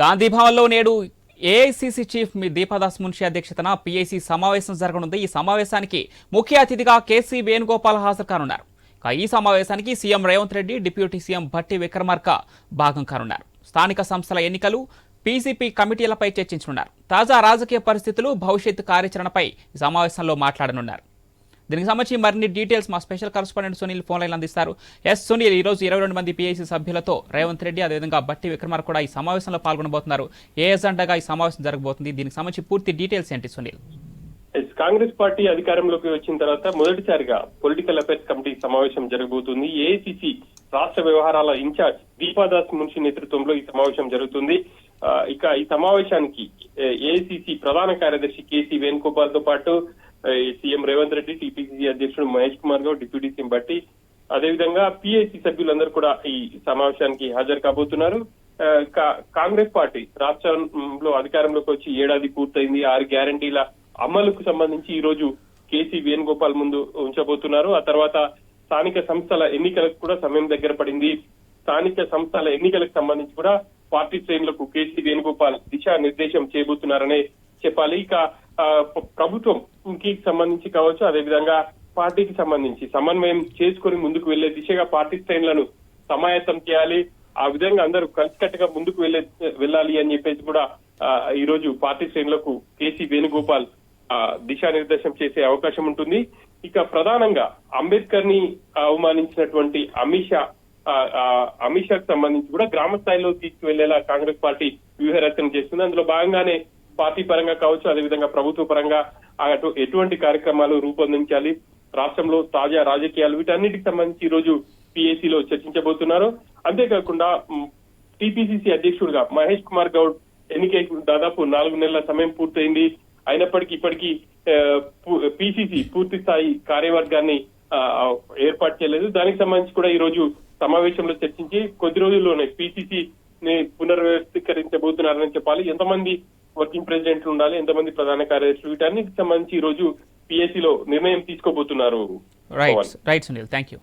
గాంధీ భవన్లో నేడు AICC chief మీ దీపాదాస్ మున్షి అధ్యక్షతన పిఐసి సమావేశం జరగనుంది. ఈ సమావేశానికి ముఖ్య అతిథిగా కేసీ వేణుగోపాల్ హాజరు కానున్నారు. ఈ సమావేశానికి CM Revanth Reddy deputy CM Bhatti Vikramarka భాగం కానున్నారు. స్థానిక సంస్థల ఎన్నికలు పీసీపీ కమిటీలపై చర్చించనున్నారు. తాజా రాజకీయ పరిస్థితులు భవిష్యత్తు కార్యాచరణపై సమావేశంలో మాట్లాడనున్నారు. దీనికి సంబంధించి మరిన్ని డీటెయిల్స్ మా special correspondent Sunil phone line అందిస్తారు. ఎస్ సునీల్ ఈ రోజు ఇరవై రెండు మంది పీఐసీ సభ్యులతో రేవంత్ రెడ్డి అదేవిధంగా బట్టి విక్రమార్ కూడా ఈ సమావేశంలో పాల్గొనబోతున్నారు. ఏ ఎజెండాగా ఈ సమావేశం జరగబోతుంది? దీనికి సంబంధించి పూర్తి డీటెయిల్స్ ఏంటి సునీల్? కాంగ్రెస్ పార్టీ అధికారంలోకి వచ్చిన తర్వాత మొదటిసారిగా పొలిటికల్ అఫైర్స్ కమిటీ సమావేశం జరగబోతుంది. ఏఐసిసి రాష్ట్ర వ్యవహారాల ఇన్ఛార్జ్ దీపాదాస్ మున్షి నేతృత్వంలో ఈ సమావేశం జరుగుతుంది. ఇక ఈ సమావేశానికి ఏఐసిసి ప్రధాన కార్యదర్శి కేసీ వేణుగోపాల్తో పాటు సీఎం రేవంత్ రెడ్డి టీపీసీసీ అధ్యక్షుడు మహేష్ కుమార్ గౌడ్ డిప్యూటీ సీఎం బట్టి అదేవిధంగా పిఐసి సభ్యులందరూ కూడా ఈ సమావేశానికి హాజరు కాబోతున్నారు. కాంగ్రెస్ పార్టీ రాష్ట్రంలో అధికారంలోకి వచ్చి ఏడాది పూర్తయింది. ఆరు గ్యారంటీల అమలుకు సంబంధించి ఈ రోజు కేసీ వేణుగోపాల్ ముందు ఉంచబోతున్నారు. ఆ తర్వాత స్థానిక సంస్థల ఎన్నికలకు కూడా సమయం దగ్గర పడింది. స్థానిక సంస్థల ఎన్నికలకు సంబంధించి కూడా పార్టీ శ్రేణులకు కేసీ వేణుగోపాల్ దిశా నిర్దేశం చేయబోతున్నారనే చెప్పాలి. ఇక ఆ, కి సంబంధించి కావచ్చు అదేవిధంగా పార్టీకి సంబంధించి సమన్వయం చేసుకొని ముందుకు వెళ్ళే దిశగా పార్టీ శ్రేణులను సమాయత్తం చేయాలి. ఆ విధంగా అందరూ కలిసికట్టుగా ముందుకు వెళ్ళే వెళ్ళాలి అని చెప్పేసి కూడా ఈ రోజు పార్టీ శ్రేణులకు కేసీ వేణుగోపాల్ ఆ, దిశానిర్దేశం చేసే అవకాశం ఉంటుంది. ఇక ప్రధానంగా అంబేద్కర్ని అవమానించినటువంటి అమిత్ షా ఆ, అమిత్ షాకు సంబంధించి కూడా గ్రామ స్థాయిలో తీసుకువెళ్ళేలా కాంగ్రెస్ పార్టీ వ్యూహరచన చేస్తుంది. అందులో భాగంగానే పార్టీ పరంగా కావచ్చు అదేవిధంగా ప్రభుత్వ పరంగా అటు ఎటువంటి కార్యక్రమాలు రూపొందించాలి రాష్ట్రంలో తాజా రాజకీయాలు వీటన్నిటికి సంబంధించి ఈ రోజు పిఏసీలో చర్చించబోతున్నారు. అంతేకాకుండా టీపీసీసీ అధ్యక్షుడిగా మహేష్ కుమార్ గౌడ్ ఎన్నికై దాదాపు నాలుగు నెలల సమయం పూర్తయింది. అయినప్పటికీ ఇప్పటికీ పిసిసి పూర్తి స్థాయి కార్యవర్గాన్ని ఆ, ఏర్పాటు చేయలేదు. దానికి సంబంధించి కూడా ఈ రోజు సమావేశంలో చర్చించి కొద్ది రోజుల్లోనే పిసిసి ని పునర్వ్యవస్థీకరించబోతున్నారని చెప్పాలి. ఎంతమంది వర్కింగ్ ప్రెసిడెంట్లు ఉండాలి ఎంతమంది ప్రధాన కార్యదర్శులు వీటన్నిటికి సంబంధించి ఈ రోజు పిఎస్సిలో నిర్ణయం తీసుకోబోతున్నారు. Right Sunil thank you